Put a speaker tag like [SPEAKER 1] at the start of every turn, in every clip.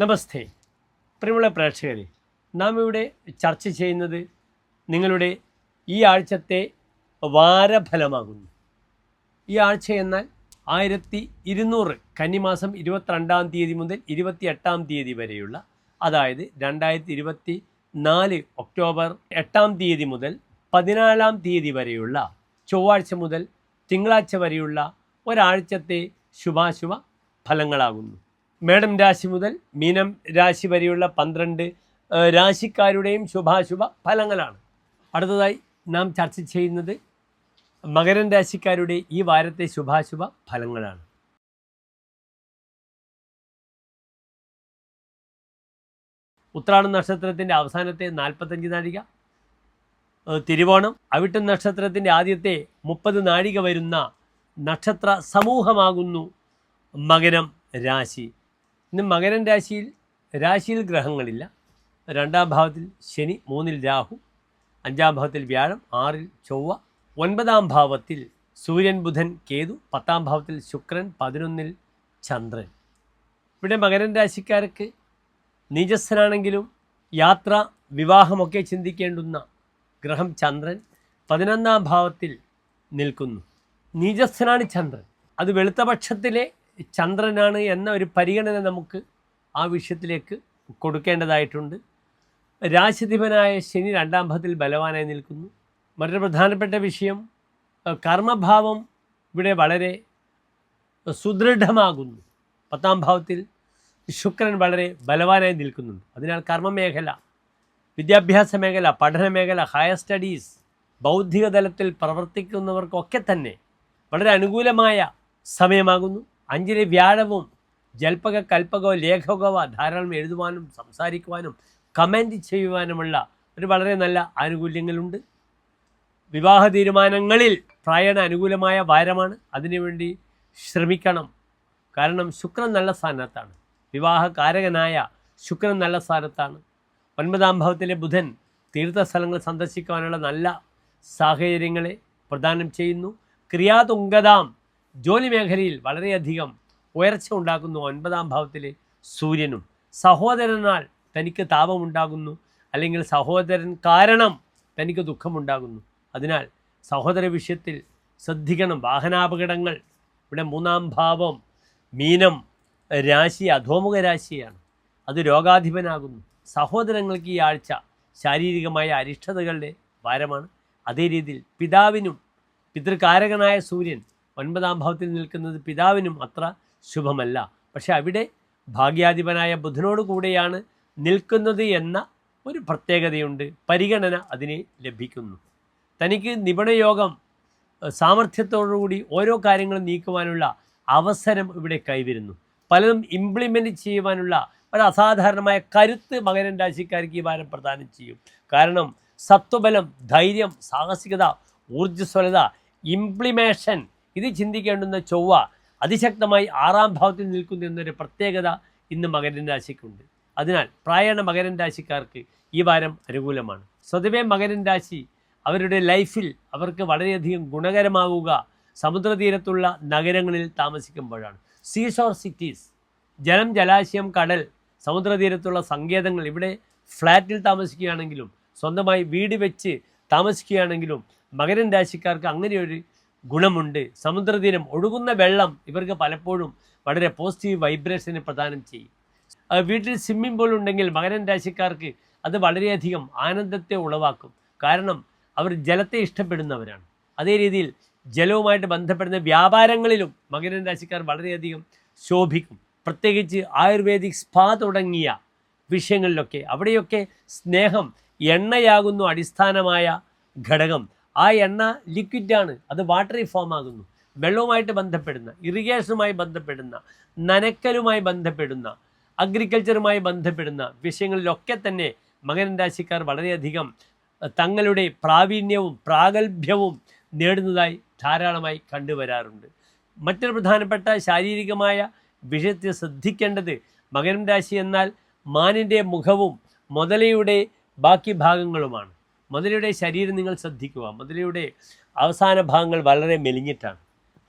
[SPEAKER 1] നമസ്തേ. പ്രിയമുള്ള പ്രേക്ഷകരെ നാം ഇവിടെ ചർച്ച ചെയ്യുന്നത് നിങ്ങളുടെ ഈ ആഴ്ചത്തെ വാരഫലമാകുന്നു. ഈ ആഴ്ച എന്നാൽ ആയിരത്തി ഇരുന്നൂറ് കന്നിമാസം ഇരുപത്തിരണ്ടാം തീയതി മുതൽ ഇരുപത്തി എട്ടാം തീയതി വരെയുള്ള അതായത് രണ്ടായിരത്തി ഇരുപത്തി നാല് ഒക്ടോബർ എട്ടാം തീയതി മുതൽ പതിനാലാം തീയതി വരെയുള്ള ചൊവ്വാഴ്ച മുതൽ തിങ്കളാഴ്ച വരെയുള്ള ഒരാഴ്ചത്തെ ശുഭാശുഭ ഫലങ്ങളാകുന്നു മേടം രാശി മുതൽ മീനം രാശി വരെയുള്ള പന്ത്രണ്ട് രാശിക്കാരുടെയും ശുഭാശുഭ ഫലങ്ങളാണ്. അടുത്തതായി നാം ചർച്ച ചെയ്യുന്നത് മകരൻ രാശിക്കാരുടെ ഈ വാരത്തെ ശുഭാശുഭ ഫലങ്ങളാണ്. ഉത്രാട നക്ഷത്രത്തിന്റെ അവസാനത്തെ നാൽപ്പത്തഞ്ച് നാഴിക തിരുവോണം അവിട്ടം നക്ഷത്രത്തിന്റെ ആദ്യത്തെ മുപ്പത് നാഴിക വരുന്ന നക്ഷത്ര സമൂഹമാകുന്നു മകരം രാശി. ഇന്ന് മകരൻ രാശിയിൽ രാശിയിൽ ഗ്രഹങ്ങളില്ല. രണ്ടാം ഭാവത്തിൽ ശനി മൂന്നിൽ രാഹു അഞ്ചാം ഭാവത്തിൽ വ്യാഴം ആറിൽ ചൊവ്വ ഒൻപതാം ഭാവത്തിൽ സൂര്യൻ ബുധൻ കേതു പത്താം ഭാവത്തിൽ ശുക്രൻ പതിനൊന്നിൽ ചന്ദ്രൻ. ഇവിടെ മകരൻ രാശിക്കാർക്ക് നീചസ്ഥനാണെങ്കിലും യാത്ര വിവാഹമൊക്കെ ചിന്തിക്കേണ്ടുന്ന ഗ്രഹം ചന്ദ്രൻ പതിനൊന്നാം ഭാവത്തിൽ നിൽക്കുന്നു. നീചസ്ഥനാണ് ചന്ദ്രൻ. അത് വെളുത്ത പക്ഷത്തിലെ ചന്ദ്രനാണ് എന്ന ഒരു പരിഗണന നമുക്ക് ആ വിഷയത്തിലേക്ക് കൊടുക്കേണ്ടതായിട്ടുണ്ട്. രാശിധിപനായ ശനി രണ്ടാം ഭാവത്തിൽ ബലവാനായി നിൽക്കുന്നു. മറ്റൊരു പ്രധാനപ്പെട്ട വിഷയം കർമ്മഭാവം ഇവിടെ വളരെ സുദൃഢമാകുന്നു. പത്താം ഭാവത്തിൽ ശുക്രൻ വളരെ ബലവാനായി നിൽക്കുന്നുണ്ട്. അതിനാൽ കർമ്മമേഖല വിദ്യാഭ്യാസ മേഖല പഠന മേഖല ഹയർ സ്റ്റഡീസ് ബൗദ്ധിക തലത്തിൽ പ്രവർത്തിക്കുന്നവർക്കൊക്കെ തന്നെ വളരെ അനുകൂലമായ സമയമാകുന്നു. അഞ്ചിലെ വ്യാഴവും ജൽപക കൽപ്പകോ ലേഖകവോ ധാരാളം എഴുതുവാനും സംസാരിക്കുവാനും കമന്റ് ചെയ്യുവാനുമുള്ള ഒരു വളരെ നല്ല ആനുകൂല്യങ്ങളുണ്ട്. വിവാഹ തീരുമാനങ്ങളിൽ പ്രായണ അനുകൂലമായ വാരമാണ്. അതിനുവേണ്ടി ശ്രമിക്കണം. കാരണം ശുക്രൻ നല്ല സ്ഥാനത്താണ്. വിവാഹകാരകനായ ശുക്രൻ നല്ല സ്ഥാനത്താണ്. ഒൻപതാം ഭാവത്തിലെ ബുധൻ തീർത്ഥസ്ഥലങ്ങൾ സന്ദർശിക്കുവാനുള്ള നല്ല സാഹചര്യങ്ങളെ പ്രദാനം ചെയ്യുന്നു. ക്രിയാതുങ്കതാം ജോലി മേഖലയിൽ വളരെയധികം ഉയർച്ച ഉണ്ടാക്കുന്നു. ഒൻപതാം ഭാവത്തിലെ സൂര്യനും. സഹോദരനാൽ തനിക്ക് താപമുണ്ടാകുന്നു. അല്ലെങ്കിൽ സഹോദരൻ കാരണം തനിക്ക് ദുഃഖമുണ്ടാകുന്നു. അതിനാൽ സഹോദര വിഷയത്തിൽ ശ്രദ്ധിക്കണം. വാഹനാപകടങ്ങൾ. ഇവിടെ മൂന്നാം ഭാവം മീനം രാശി അധോമുഖ രാശിയാണ്. അത് രോഗാധിപനാകുന്നു. സഹോദരങ്ങൾക്ക് ഈ ആഴ്ച ശാരീരികമായ അരിഷ്ടതകളുടെ ഭാരമാണ് അതേ രീതിയിൽ പിതാവിനും പിതൃകാരകനായ സൂര്യൻ ഒൻപതാം ഭാവത്തിൽ നിൽക്കുന്നത് പിതാവിനും അത്ര ശുഭമല്ല. പക്ഷേ അവിടെ ഭാഗ്യാധിപനായ ബുധനോട് കൂടെയാണ് നിൽക്കുന്നത് എന്ന ഒരു പ്രത്യേകതയുണ്ട്. പരിഗണന അതിനെ ലഭിക്കുന്നു. തനിക്ക് നിപുണയോഗം സാമർഥ്യത്തോടുകൂടി ഓരോ കാര്യങ്ങളും നീക്കുവാനുള്ള അവസരം ഇവിടെ കൈവരുന്നു. പലതും ഇംപ്ലിമെന്റ് ചെയ്യുവാനുള്ള ഒരു അസാധാരണമായ കരുത്ത് മകരൻ രാശിക്കാർക്ക് ഈ വാരം പ്രദാനം ചെയ്യും. കാരണം സത്വബലം ധൈര്യം സാഹസികത ഊർജസ്വലത ഇംപ്ലിമേഷൻ ഇത് ചിന്തിക്കേണ്ടുന്ന ചൊവ്വ അതിശക്തമായി ആറാം ഭാവത്തിൽ നിൽക്കുന്നു എന്നൊരു പ്രത്യേകത ഇന്ന് മകരൻ രാശിക്കുണ്ട്. അതിനാൽ പ്രായണ മകരൻ രാശിക്കാർക്ക് ഈ വാരം അനുകൂലമാണ്. സ്വതവേ മകരൻ രാശി അവരുടെ ലൈഫിൽ അവർക്ക് വളരെയധികം ഗുണകരമാവുക സമുദ്രതീരത്തുള്ള നഗരങ്ങളിൽ താമസിക്കുമ്പോഴാണ്. സീഷോർ സിറ്റീസ് ജലം ജലാശയം കടൽ സമുദ്രതീരത്തുള്ള സങ്കേതങ്ങൾ ഇവിടെ ഫ്ലാറ്റിൽ താമസിക്കുകയാണെങ്കിലും സ്വന്തമായി വീട് വെച്ച് താമസിക്കുകയാണെങ്കിലും മകരൻ രാശിക്കാർക്ക് അങ്ങനെയൊരു ഗുണമുണ്ട്. സമുദ്രതീരം ഒഴുകുന്ന വെള്ളം ഇവർക്ക് പലപ്പോഴും വളരെ പോസിറ്റീവ് വൈബ്രേഷനെ പ്രദാനം ചെയ്യും. വീട്ടിൽ സ്വിമ്മിംഗ് പൂൾ ഉണ്ടെങ്കിൽ മകരൻ രാശിക്കാർക്ക് അത് വളരെയധികം ആനന്ദത്തെ ഉളവാക്കും. കാരണം അവർ ജലത്തെ ഇഷ്ടപ്പെടുന്നവരാണ്. അതേ രീതിയിൽ ജലവുമായിട്ട് ബന്ധപ്പെടുന്ന വ്യാപാരങ്ങളിലും മകരൻ രാശിക്കാർ വളരെയധികം ശോഭിക്കും. പ്രത്യേകിച്ച് ആയുർവേദിക് സ്പാ തുടങ്ങിയ വിഷയങ്ങളിലൊക്കെ. അവിടെയൊക്കെ സ്നേഹം എണ്ണയാകുന്നു അടിസ്ഥാനമായ ഘടകം ആ എണ്ണ ലിക്വിഡാണ് അത് വാട്ടറി ഫോം ആകുന്നു. വെള്ളവുമായിട്ട് ബന്ധപ്പെടുന്ന ഇറിഗേഷനുമായി ബന്ധപ്പെടുന്ന നനക്കലുമായി ബന്ധപ്പെടുന്ന അഗ്രികൾച്ചറുമായി ബന്ധപ്പെടുന്ന വിഷയങ്ങളിലൊക്കെ തന്നെ മകൻ രാശിക്കാർ വളരെയധികം തങ്ങളുടെ പ്രാവീണ്യവും പ്രാഗൽഭ്യവും നേടുന്നതായി ധാരാളമായി കണ്ടുവരാറുണ്ട്. മറ്റൊരു പ്രധാനപ്പെട്ട ശാരീരികമായ വിഷയത്തെ ശ്രദ്ധിക്കേണ്ടത് മകരം രാശി എന്നാൽ മാനിന്റെ മുഖവും മുതലയുടെ ബാക്കി ഭാഗങ്ങളുമാണ്. മുതലയുടെ ശരീരം നിങ്ങൾ ശ്രദ്ധിക്കുക. മുതലയുടെ അവസാന ഭാഗങ്ങൾ വളരെ മെലിഞ്ഞിട്ടാണ്.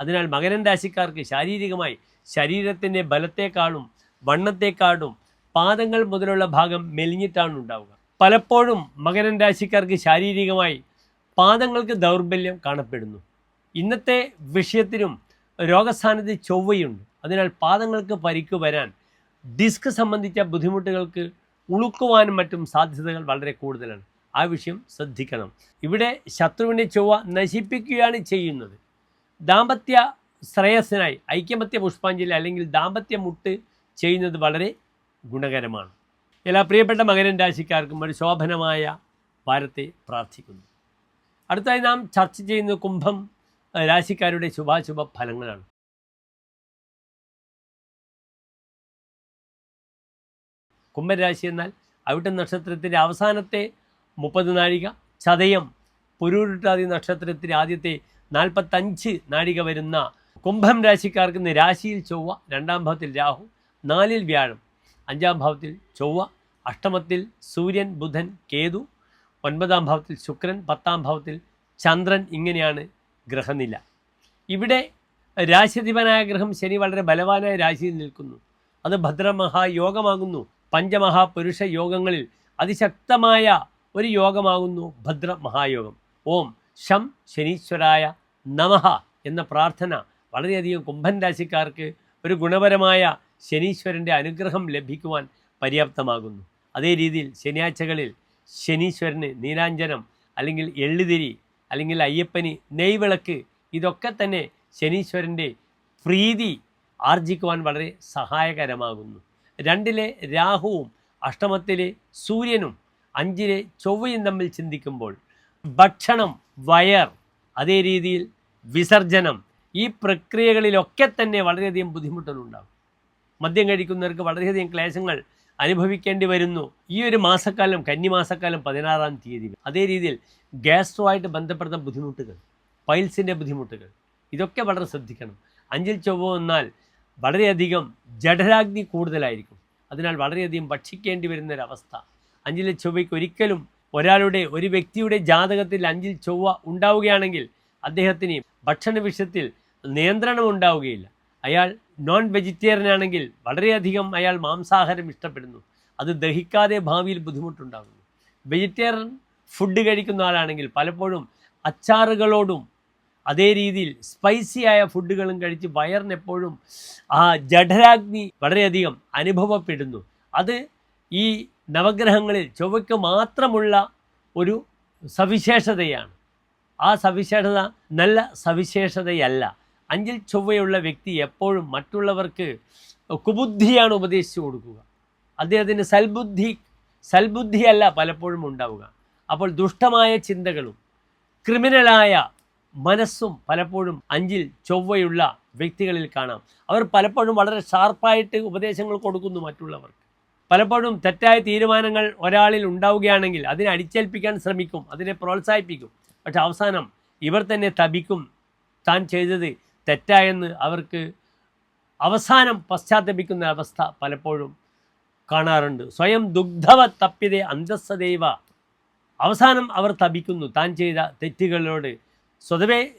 [SPEAKER 1] അതിനാൽ മകരൻ രാശിക്കാർക്ക് ശാരീരികമായി ശരീരത്തിന്റെ ബലത്തെക്കാളും വണ്ണത്തെക്കാളും പാദങ്ങൾ മുതലുള്ള ഭാഗം മെലിഞ്ഞിട്ടാണ് ഉണ്ടാവുക. പലപ്പോഴും മകരൻ രാശിക്കാർക്ക് ശാരീരികമായി പാദങ്ങൾക്ക് ദൗർബല്യം കാണപ്പെടുന്നു. ഇന്നത്തെ വിഷയത്തിനും രോഗസ്ഥാനത്ത് ചൊവ്വയുണ്ട്. അതിനാൽ പാദങ്ങൾക്ക് പരിക്ക് വരാൻ ഡിസ്ക് സംബന്ധിച്ച ബുദ്ധിമുട്ടുകൾക്ക് ഉളുക്കുവാനും മറ്റും സാധ്യതകൾ വളരെ കൂടുതലാണ്. ആ വിഷയം ശ്രദ്ധിക്കണം. ഇവിടെ ശത്രുവിനെ ചൊവ്വ നശിപ്പിക്കുകയാണ് ചെയ്യുന്നത്. ദാമ്പത്യ ശ്രേയസ്സിനായി ഐക്യമത്യ പുഷ്പാഞ്ജലി അല്ലെങ്കിൽ ദാമ്പത്യ മുട്ട് ചെയ്യുന്നത് വളരെ ഗുണകരമാണ്. എല്ലാ പ്രിയപ്പെട്ട മകരൻ രാശിക്കാർക്കും ഒരു ശോഭനമായ വാരത്തെ പ്രാർത്ഥിക്കുന്നു. അടുത്തായി നാം ചർച്ച ചെയ്യുന്ന കുംഭം രാശിക്കാരുടെ ശുഭാശുഭ ഫലങ്ങളാണ്. കുംഭരാശി എന്നാൽ അവിട്ട നക്ഷത്രത്തിന്റെ അവസാനത്തെ മുപ്പത് നാഴിക ചതയം പുരൂരുട്ടാതി നക്ഷത്രത്തിൽ ആദ്യത്തെ നാൽപ്പത്തഞ്ച് നാഴിക വരുന്ന കുംഭം രാശിക്കാർക്ക് ഇന്ന് രാശിയിൽ ചൊവ്വ രണ്ടാം ഭാവത്തിൽ രാഹു നാലിൽ വ്യാഴം അഞ്ചാം ഭാവത്തിൽ ചൊവ്വ അഷ്ടമത്തിൽ സൂര്യൻ ബുധൻ കേതു ഒൻപതാം ഭാവത്തിൽ ശുക്രൻ പത്താം ഭാവത്തിൽ ചന്ദ്രൻ ഇങ്ങനെയാണ് ഗ്രഹനില. ഇവിടെ രാശിധിപനായ ഗ്രഹം ശനി വളരെ ബലവാനായ രാശിയിൽ നിൽക്കുന്നു. അത് ഭദ്രമഹായോഗമാകുന്നു. പഞ്ചമഹാപുരുഷ യോഗങ്ങളിൽ അതിശക്തമായ ഒരു യോഗമാകുന്നു ഭദ്ര മഹായോഗം ഓം ശം ശനീശ്വരായ നമഹ എന്ന പ്രാർത്ഥന വളരെയധികം കുംഭൻ രാശിക്കാർക്ക് ഒരു ഗുണപരമായ ശനീശ്വരന്റെ അനുഗ്രഹം ലഭിക്കുവാൻ പര്യാപ്തമാകുന്നു. അതേ രീതിയിൽ ശനിയാഴ്ചകളിൽ ശനീശ്വരന് നീരാഞ്ജനം അല്ലെങ്കിൽ എള്ളുതിരി അല്ലെങ്കിൽ അയ്യപ്പന് നെയ്വിളക്ക് ഇതൊക്കെ തന്നെ ശനീശ്വരന്റെ പ്രീതി ആർജിക്കുവാൻ വളരെ സഹായകരമാകുന്നു. രണ്ടിലെ രാഹുവും അഷ്ടമത്തിലെ സൂര്യനും അഞ്ചിലെ ചൊവ്വയും തമ്മിൽ ചിന്തിക്കുമ്പോൾ ഭക്ഷണം വയർ അതേ രീതിയിൽ വിസർജനം ഈ പ്രക്രിയകളിലൊക്കെ തന്നെ വളരെയധികം ബുദ്ധിമുട്ടുകളുണ്ടാകും. മദ്യം കഴിക്കുന്നവർക്ക് വളരെയധികം ക്ലേശങ്ങൾ അനുഭവിക്കേണ്ടി വരുന്നു. ഈ ഒരു മാസക്കാലം കന്നിമാസക്കാലം പതിനാറാം തീയതി. അതേ രീതിയിൽ ഗ്യാസുമായിട്ട് ബന്ധപ്പെടുന്ന ബുദ്ധിമുട്ടുകൾ പൈൽസിന്റെ ബുദ്ധിമുട്ടുകൾ ഇതൊക്കെ വളരെ ശ്രദ്ധിക്കണം. അഞ്ചിൽ ചൊവ്വ വന്നാൽ വളരെയധികം ജഠരാഗ്നി കൂടുതലായിരിക്കും. അതിനാൽ വളരെയധികം ഭക്ഷിക്കേണ്ടി വരുന്ന ഒരവസ്ഥ അഞ്ചിലെ ചൊവ്വയ്ക്ക് ഒരിക്കലും ഒരാളുടെ ഒരു വ്യക്തിയുടെ ജാതകത്തിൽ അഞ്ചിൽ ചൊവ്വ ഉണ്ടാവുകയാണെങ്കിൽ അദ്ദേഹത്തിന് ഭക്ഷണ വിഷയത്തിൽ നിയന്ത്രണം ഉണ്ടാവുകയില്ല. അയാൾ നോൺ വെജിറ്റേറിയൻ ആണെങ്കിൽ വളരെയധികം അയാൾ മാംസാഹാരം ഇഷ്ടപ്പെടുന്നു. അത് ദഹിക്കാതെ ഭാവിയിൽ ബുദ്ധിമുട്ടുണ്ടാകുന്നു. വെജിറ്റേറിയൻ ഫുഡ് കഴിക്കുന്ന ആളാണെങ്കിൽ പലപ്പോഴും അച്ചാറുകളോടും അതേ രീതിയിൽ സ്പൈസി ആയ ഫുഡുകളും കഴിച്ച് വയറിന് എപ്പോഴും ആ ജഠരാഗ്നി വളരെയധികം അനുഭവപ്പെടുന്നു. അത് ഈ നവഗ്രഹങ്ങളിൽ ചൊവ്വയ്ക്ക് മാത്രമുള്ള ഒരു സവിശേഷതയാണ്. ആ സവിശേഷത നല്ല സവിശേഷതയല്ല. അഞ്ചിൽ ചൊവ്വയുള്ള വ്യക്തി എപ്പോഴും മറ്റുള്ളവർക്ക് കുബുദ്ധിയാണ് ഉപദേശിച്ചു കൊടുക്കുക. അദ്ദേഹത്തിന് സൽബുദ്ധി സൽബുദ്ധിയല്ല പലപ്പോഴും ഉണ്ടാവുക. അപ്പോൾ ദുഷ്ടമായ ചിന്തകളും ക്രിമിനലായ മനസ്സും പലപ്പോഴും അഞ്ചിൽ ചൊവ്വയുള്ള വ്യക്തികളിൽ കാണാം. അവർ പലപ്പോഴും വളരെ ഷാർപ്പായിട്ട് ഉപദേശങ്ങൾ കൊടുക്കുന്നു മറ്റുള്ളവർക്ക്. പലപ്പോഴും തെറ്റായ തീരുമാനങ്ങൾ ഒരാളിൽ ഉണ്ടാവുകയാണെങ്കിൽ അതിനെ അടിച്ചേൽപ്പിക്കാൻ ശ്രമിക്കും അതിനെ പ്രോത്സാഹിപ്പിക്കും. പക്ഷെ അവസാനം ഇവർ തന്നെ തപിക്കും. താൻ ചെയ്തത് തെറ്റായെന്ന് അവർക്ക് അവസാനം പശ്ചാത്തപിക്കുന്ന അവസ്ഥ പലപ്പോഴും കാണാറുണ്ട്. സ്വയം ദുഗ്ധവ തപ്പിതെ അന്തസ്സദൈവ. അവസാനം അവർ തപിക്കുന്നു. താൻ ചെയ്ത തെറ്റുകളോട് സ്വതവേ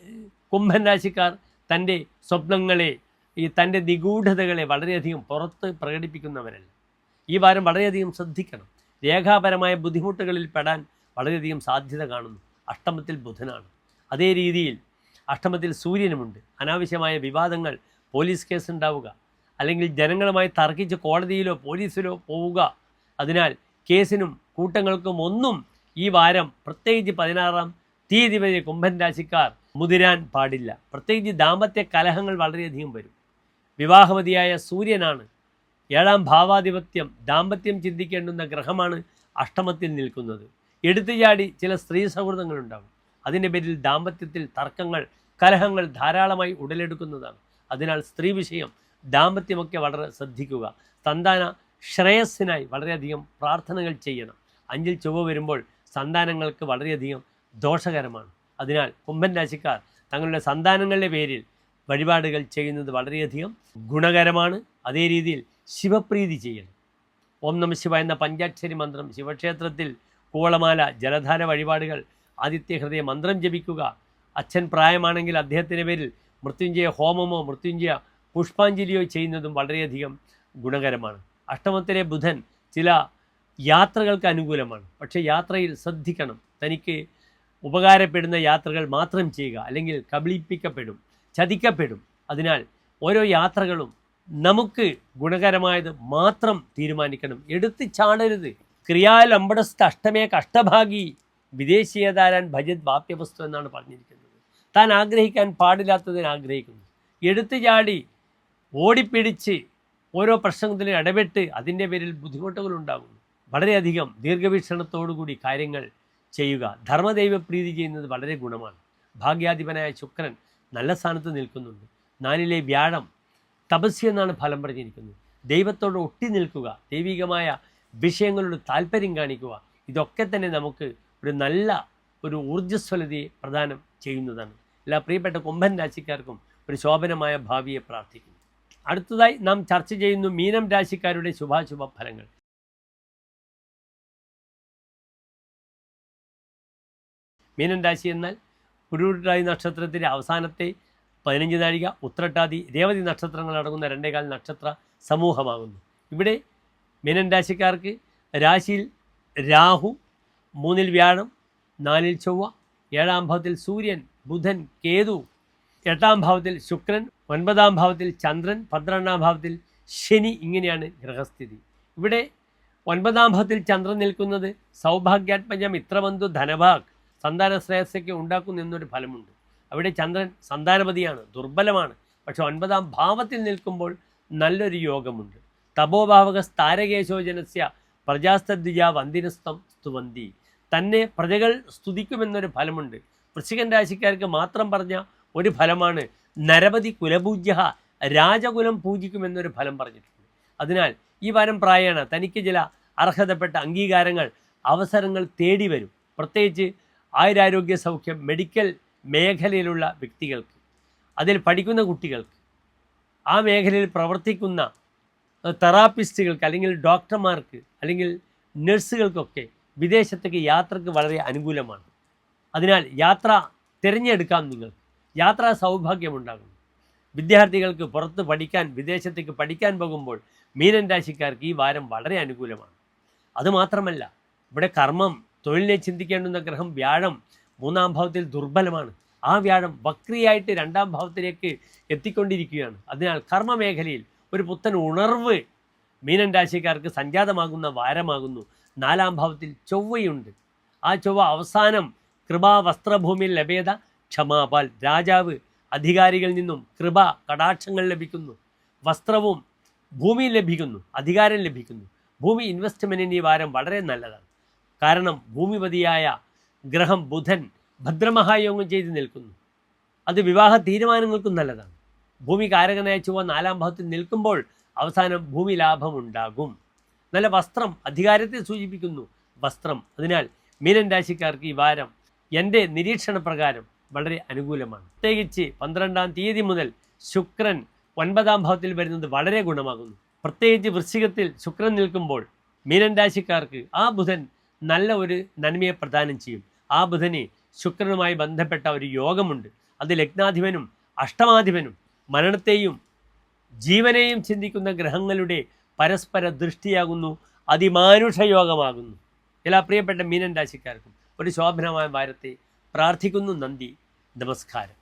[SPEAKER 1] കുംഭൻ രാശിക്കാർ തന്റെ സ്വപ്നങ്ങളെ ഈ തന്റെ നിഗൂഢതകളെ വളരെയധികം പുറത്ത് പ്രകടിപ്പിക്കുന്നവരല്ല. ഈ വാരം വളരെയധികം ശ്രദ്ധിക്കണം. രേഖാപരമായ ബുദ്ധിമുട്ടുകളിൽ പെടാൻ വളരെയധികം സാധ്യത കാണുന്നു. അഷ്ടമത്തിൽ ബുധനാണ്. അതേ രീതിയിൽ അഷ്ടമത്തിൽ സൂര്യനുമുണ്ട്. അനാവശ്യമായ വിവാദങ്ങൾ പോലീസ് കേസ് ഉണ്ടാവുക അല്ലെങ്കിൽ ജനങ്ങളുമായി തർക്കിച്ച് കോടതിയിലോ പോലീസിലോ പോവുക. അതിനാൽ കേസിനും കൂട്ടങ്ങൾക്കും ഒന്നും ഈ വാരം പ്രത്യേകിച്ച് പതിനാറാം തീയതി വരെ കുംഭൻ രാശിക്കാർ മുതിരാൻ പാടില്ല. പ്രത്യേകിച്ച് ദാമ്പത്യ കലഹങ്ങൾ വളരെയധികം വരും. വിവാഹവതിയായ സൂര്യനാണ് ഏഴാം ഭാവാധിപത്യം ദാമ്പത്യം ചിന്തിക്കേണ്ടുന്ന ഗ്രഹമാണ് അഷ്ടമത്തിൽ നിൽക്കുന്നത്. എടുത്തുചാടി ചില സ്ത്രീ സൗഹൃദങ്ങളുണ്ടാകും. അതിന്റെ പേരിൽ ദാമ്പത്യത്തിൽ തർക്കങ്ങൾ കലഹങ്ങൾ ധാരാളമായി ഉടലെടുക്കുന്നതാണ്. അതിനാൽ സ്ത്രീ വിഷയം ദാമ്പത്യമൊക്കെ വളരെ ശ്രദ്ധിക്കുക. സന്താന ശ്രേയസ്സിനായി വളരെയധികം പ്രാർത്ഥനകൾ ചെയ്യണം. അഞ്ചിൽ ചൊവ്വ വരുമ്പോൾ സന്താനങ്ങൾക്ക് വളരെയധികം ദോഷകരമാണ്. അതിനാൽ കുംഭൻ രാശിക്കാർ തങ്ങളുടെ സന്താനങ്ങളുടെ പേരിൽ വഴിപാടുകൾ ചെയ്യുന്നത് വളരെയധികം ഗുണകരമാണ്. അതേ രീതിയിൽ ശിവപ്രീതി ചെയ്യണം ഓം നമ ശിവ എന്ന പഞ്ചാക്ഷരി മന്ത്രം ശിവക്ഷേത്രത്തിൽ കൂവളമാല ജലധാര വഴിപാടുകൾ ആദിത്യഹൃദയ മന്ത്രം ജപിക്കുക. അച്ഛൻ പ്രായമാണെങ്കിൽ അദ്ദേഹത്തിന്റെ പേരിൽ മൃത്യുഞ്ജയ ഹോമമോ മൃത്യുഞ്ജയ പുഷ്പാഞ്ജലിയോ ചെയ്യുന്നതും വളരെയധികം ഗുണകരമാണ്. അഷ്ടമത്തിലെ ബുധൻ ചില യാത്രകൾക്ക് അനുകൂലമാണ്. പക്ഷേ യാത്രയിൽ ശ്രദ്ധിക്കണം. തനിക്ക് ഉപകാരപ്പെടുന്ന യാത്രകൾ മാത്രം ചെയ്യുക. അല്ലെങ്കിൽ കബളിപ്പിക്കപ്പെടും ചതിക്കപ്പെടും. അതിനാൽ ഓരോ യാത്രകളും നമുക്ക് ഗുണകരമായത് മാത്രം തീരുമാനിക്കണം. എടുത്ത് ചാടരുത്. ക്രിയാലംബടസ്ഥ അഷ്ടമേ കഷ്ടഭാഗി. വിദേശീയതാരാൻ ഭജത് വാപ്യവസ്തു എന്നാണ് പറഞ്ഞിരിക്കുന്നത്. താൻ ആഗ്രഹിക്കാൻ പാടില്ലാത്തതിന് ആഗ്രഹിക്കുന്നു. എടുത്തു ചാടി ഓടിപ്പിടിച്ച് ഓരോ പ്രശ്നത്തിലും ഇടപെട്ട് അതിന്റെ പേരിൽ ബുദ്ധിമുട്ടുകൾ ഉണ്ടാകുന്നു വളരെയധികം ദീർഘവീക്ഷണത്തോടുകൂടി കാര്യങ്ങൾ ചെയ്യുക. ധർമ്മദൈവപ്രീതി ചെയ്യുന്നത് വളരെ ഗുണമാണ്. ഭാഗ്യാധിപനായ ശുക്രൻ നല്ല സ്ഥാനത്ത് നിൽക്കുന്നുണ്ട്. നാലിലെ വ്യാഴം തപസ്യ എന്നാണ് ഫലം പറഞ്ഞിരിക്കുന്നത്. ദൈവത്തോട് ഒട്ടി നിൽക്കുക ദൈവികമായ വിഷയങ്ങളോട് താല്പര്യം കാണിക്കുക ഇതൊക്കെ തന്നെ നമുക്ക് ഒരു നല്ല ഒരു ഊർജസ്വലതയെ പ്രദാനം ചെയ്യുന്നതാണ്. എല്ലാ പ്രിയപ്പെട്ട കൊമ്പൻ രാശിക്കാർക്കും ഒരു ശോഭനമായ ഭാവിയെ പ്രാർത്ഥിക്കുന്നു. അടുത്തതായി നാം ചർച്ച ചെയ്യുന്നു മീനം രാശിക്കാരുടെ ശുഭാശുഭ ഫലങ്ങൾ. മീനം രാശി എന്നാൽ പുരുട്ടാതി നക്ഷത്രത്തിന്റെ അവസാനത്തെ പതിനഞ്ച് നാഴിക ഉത്രട്ടാതി രേവതി നക്ഷത്രങ്ങൾ അടങ്ങുന്ന രണ്ടേകാൽ നക്ഷത്ര സമൂഹമാകുന്നു. ഇവിടെ മീനൻ രാശിക്കാർക്ക് രാശിയിൽ രാഹു മൂന്നിൽ വ്യാഴം നാലിൽ ചൊവ്വ ഏഴാം ഭാവത്തിൽ സൂര്യൻ ബുധൻ കേതു എട്ടാം ഭാവത്തിൽ ശുക്രൻ ഒൻപതാം ഭാവത്തിൽ ചന്ദ്രൻ പന്ത്രണ്ടാം ഭാവത്തിൽ ശനി ഇങ്ങനെയാണ് ഗ്രഹസ്ഥിതി. ഇവിടെ ഒൻപതാം ഭാവത്തിൽ ചന്ദ്രൻ നിൽക്കുന്നത് സൗഭാഗ്യാത്മജ മിത്രബന്ധു ധനഭാഗ് സന്താന ശ്രേയസ്സയ്ക്ക് ഉണ്ടാക്കുന്നു എന്നൊരു ഫലമുണ്ട്. അവിടെ ചന്ദ്രൻ സന്താനപതിയാണ് ദുർബലമാണ്. പക്ഷെ ഒൻപതാം ഭാവത്തിൽ നിൽക്കുമ്പോൾ നല്ലൊരു യോഗമുണ്ട്. തപോഭാവക സ്ഥാരകേശോജനസ്യ പ്രജാസ്തദ്വിജ വന്ദിനസ്തം സ്തുവന്തി. തന്നെ പ്രജകൾ സ്തുതിക്കുമെന്നൊരു ഫലമുണ്ട്. വൃശ്ചികൻ രാശിക്കാർക്ക് മാത്രം പറഞ്ഞ ഒരു ഫലമാണ് നരപതി കുലപൂജ്യ രാജകുലം പൂജിക്കുമെന്നൊരു ഫലം പറഞ്ഞിട്ടുണ്ട്. അതിനാൽ ഈ വാരം പ്രായണ തനിക്ക് ചില അർഹതപ്പെട്ട അംഗീകാരങ്ങൾ അവസരങ്ങൾ തേടി വരും. പ്രത്യേകിച്ച് ആയുരാരോഗ്യ സൗഖ്യം മെഡിക്കൽ മേഖലയിലുള്ള വ്യക്തികൾക്ക് അതിൽ പഠിക്കുന്ന കുട്ടികൾക്ക് ആ മേഖലയിൽ പ്രവർത്തിക്കുന്ന തെറാപ്പിസ്റ്റുകൾക്ക് അല്ലെങ്കിൽ ഡോക്ടർമാർക്ക് അല്ലെങ്കിൽ നഴ്സുകൾക്കൊക്കെ വിദേശത്തേക്ക് യാത്രയ്ക്ക് വളരെ അനുകൂലമാണ്. അതിനാൽ യാത്ര തിരഞ്ഞെടുക്കാം നിങ്ങൾ യാത്രാ സൗഭാഗ്യമുണ്ടാകും വിദ്യാർത്ഥികൾക്ക് പുറത്ത് പഠിക്കാൻ വിദേശത്തേക്ക് പഠിക്കാൻ പോകുമ്പോൾ മീനൻ രാശിക്കാർക്ക് ഈ വാരം വളരെ അനുകൂലമാണ്. അതുമാത്രമല്ല ഇവിടെ കർമ്മം തൊഴിലിനെ ചിന്തിക്കേണ്ടുന്ന ഗ്രഹം വ്യാഴം മൂന്നാം ഭാവത്തിൽ ദുർബലമാണ്. ആ വ്യാഴം വക്രിയായിട്ട് രണ്ടാം ഭാവത്തിലേക്ക് എത്തിക്കൊണ്ടിരിക്കുകയാണ്. അതിനാൽ കർമ്മ മേഖലയിൽ ഒരു പുത്തൻ ഉണർവ് മീനൻ രാശിക്കാർക്ക് സംജാതമാകുന്ന വാരമാകുന്നു. നാലാം ഭാവത്തിൽ ചൊവ്വയുണ്ട്. ആ ചൊവ്വ അവസാനം കൃപാ വസ്ത്രഭൂമിയിൽ ലഭ്യത ക്ഷമാപാൽ രാജാവ് അധികാരികളിൽ നിന്നും കൃപ കടാക്ഷങ്ങൾ ലഭിക്കുന്നു. വസ്ത്രവും ഭൂമി ലഭിക്കുന്നു അധികാരം ലഭിക്കുന്നു. ഭൂമി ഇൻവെസ്റ്റ്മെന്റിന് ഈ വാരം വളരെ നല്ലതാണ്. കാരണം ഭൂമിപതിയായ ഗ്രഹം ബുധൻ ഭദ്രമഹായോഗം ചെയ്ത് നിൽക്കുന്നു. അത് വിവാഹ തീരുമാനങ്ങൾക്കും നല്ലതാണ്. ഭൂമി കാരകനായ ചുവ നാലാം ഭാവത്തിൽ നിൽക്കുമ്പോൾ അവസാനം ഭൂമി ലാഭം ഉണ്ടാകും നല്ല വസ്ത്രം അധികാരത്തെ സൂചിപ്പിക്കുന്നു. വസ്ത്രം. അതിനാൽ മീനൻ രാശിക്കാർക്ക് ഈ വാരം എന്റെ നിരീക്ഷണ പ്രകാരം വളരെ അനുകൂലമാണ്. പ്രത്യേകിച്ച് പന്ത്രണ്ടാം തീയതി മുതൽ ശുക്രൻ ഒൻപതാം ഭാവത്തിൽ വരുന്നത് വളരെ ഗുണമാകുന്നു. പ്രത്യേകിച്ച് വൃശ്ചികത്തിൽ ശുക്രൻ നിൽക്കുമ്പോൾ മീനൻ രാശിക്കാർക്ക് ആ ബുധൻ നല്ല ഒരു നന്മയെ പ്രദാനം ചെയ്യും. ആ ബുധന് ശുക്രനുമായി ബന്ധപ്പെട്ട ഒരു യോഗമുണ്ട്. അത് ലഗ്നാധിപനും അഷ്ടമാധിപനും മരണത്തെയും ജീവനെയും ചിന്തിക്കുന്ന ഗ്രഹങ്ങളുടെ പരസ്പര ദൃഷ്ടിയാകുന്നു. അതിമാനുഷ യോഗമാകുന്നു. എല്ലാ പ്രിയപ്പെട്ട മീനൻ രാശിക്കാർക്കും ഒരു ശോഭനമായ വാരത്തെ പ്രാർത്ഥിക്കുന്നു. നന്ദി. നമസ്കാരം.